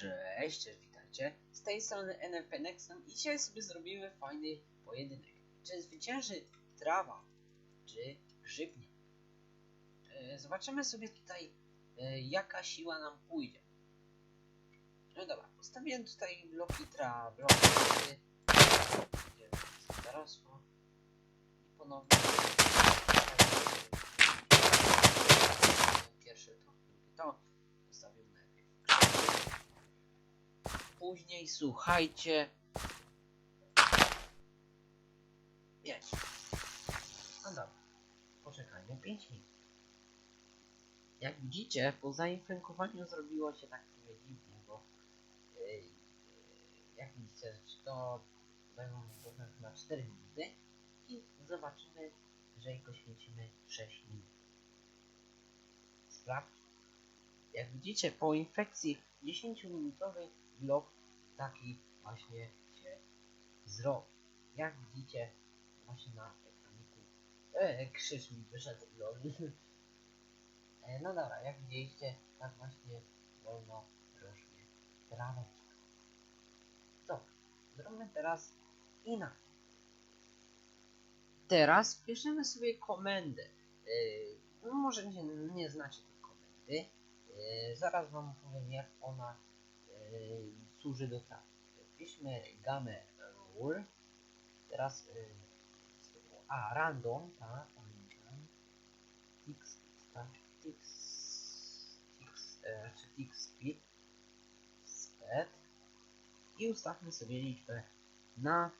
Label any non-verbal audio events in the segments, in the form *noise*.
Cześć, cześć, witajcie. Z tej strony NFP Nexem i dzisiaj sobie zrobimy fajny pojedynek. Czy zwycięży trawa, czy grzybnie? E, Zobaczymy sobie tutaj, e, jaka siła nam pójdzie. No dobra, postawiłem tutaj bloki trawa, bloki Zarosło. I ponownie. Pierwszy to, to. Postawił krzyż. Później słuchajcie. Pięć. No dobra. Poczekajmy 5 minut. Jak widzicie, po zainfekowaniu zrobiło się tak trochę dziwnie, bo yy, jak widzicie, to będą na 4 minuty i zobaczymy, że ich poświęcimy 6 minut. Sprawdź. Jak widzicie, po infekcji 10-minutowy blok taki właśnie się zrobi. Jak widzicie, właśnie na ekraniku. E, krzyż mi wyszedł, lol. *laughs* E, no dobra, jak widzieliście, tak właśnie wolno rośnie traweczka. Dobra, zrobimy teraz inaczej. Teraz piszemy sobie komendę. E, no może nie, nie znacie tej komendy. E, zaraz wam powiem jak ona e, służy do trawy. Piszmy gamę rule. Teraz e, a random, tak, pamiętam. Tix, tak, tix, e, czy tix speed, speed i ustawmy sobie liczbę na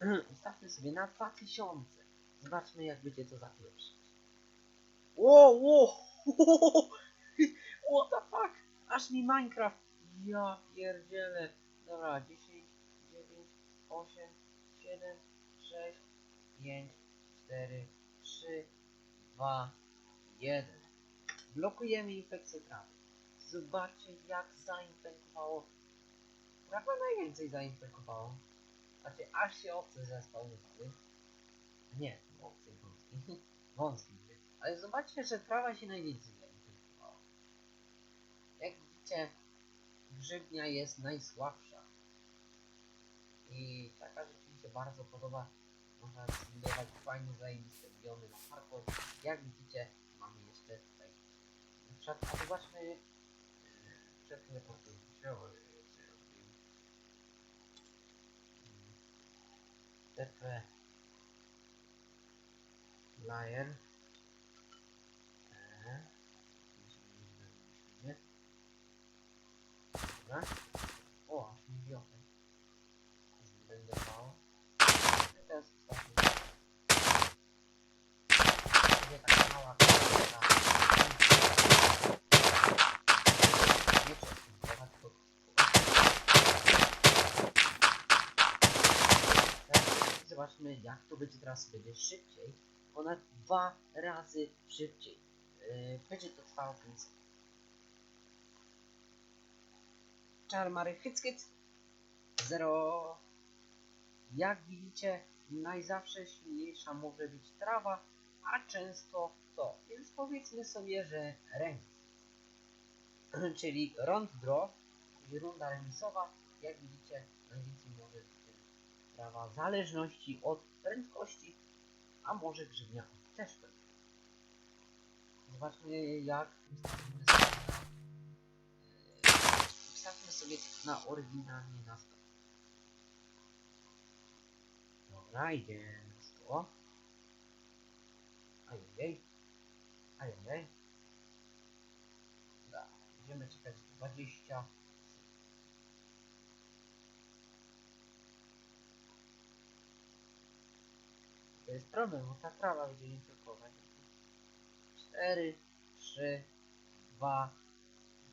*clears throat* ustawmy sobie na 2000. Zobaczmy jak będzie to zapieprzyć. Wow, wow, *laughs* what the fuck? Aż mi Minecraft. Ja pierdzielę. Dobra, 10, 9, 8, 7, 6, 5, 4, 3, 2, 1. Blokujemy infekcję trawy. Zobaczcie jak zainfekowało. Trawa najwięcej zainfekowało. Znaczy aż się owce zespawnowały. Nie, owce wąskie. *laughs* Wąskie. Ale zobaczcie, że trawa się najwięcej. Widzicie, grzybnia jest najsłabsza. I taka rzecz mi się bardzo podoba. Można zbudować fajne, zajebiste biony na parkour. Jak widzicie, mamy jeszcze tutaj. Na przykład, a zobaczmy yy, przed teleportem. TP Lion E. Dobra. O, wiosę. Będę mało. Teraz. Będzie taka mała. Nie Teraz Zobaczmy jak to będzie teraz będzie szybciej. Ponad dwa razy szybciej. Yy, będzie to trwało 5 sekund. Czarmary hyckyt. Zero. Jak widzicie, najzawsze silniejsza może być trawa, a często to. Więc powiedzmy sobie, że remis. *clears throat* czyli round draw, czyli runda remisowa. Jak widzicie, najwięcej może być trawa w zależności od prędkości, a może grzybnia też prędkości. Zobaczmy jak sobie na oryginalnie na 100. Dobra, idziemy na 100. Ajej. Ajej. Dobra, będziemy czekać 20 To jest problem, bo ta trawa będzie infekować. 4, 3, 2,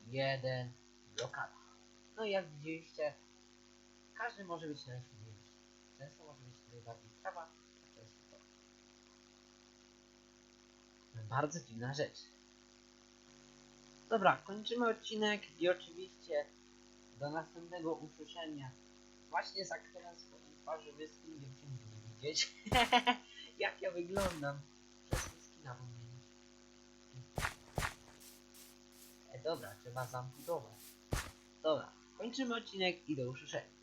1, blokada. No i jak widzieliście, każdy może być najsilniejszy. Często może być najbardziej trawa, a często to. Bardzo dziwna rzecz. Dobra, kończymy odcinek i oczywiście do następnego usłyszenia. Właśnie za chwilę swoją twarzy wyschnie, nie będziemy widzieć. *laughs* Jak ja wyglądam. Przez skina pomienić. E, dobra, trzeba zabudować. Dobra, kończymy odcinek i do usłyszenia.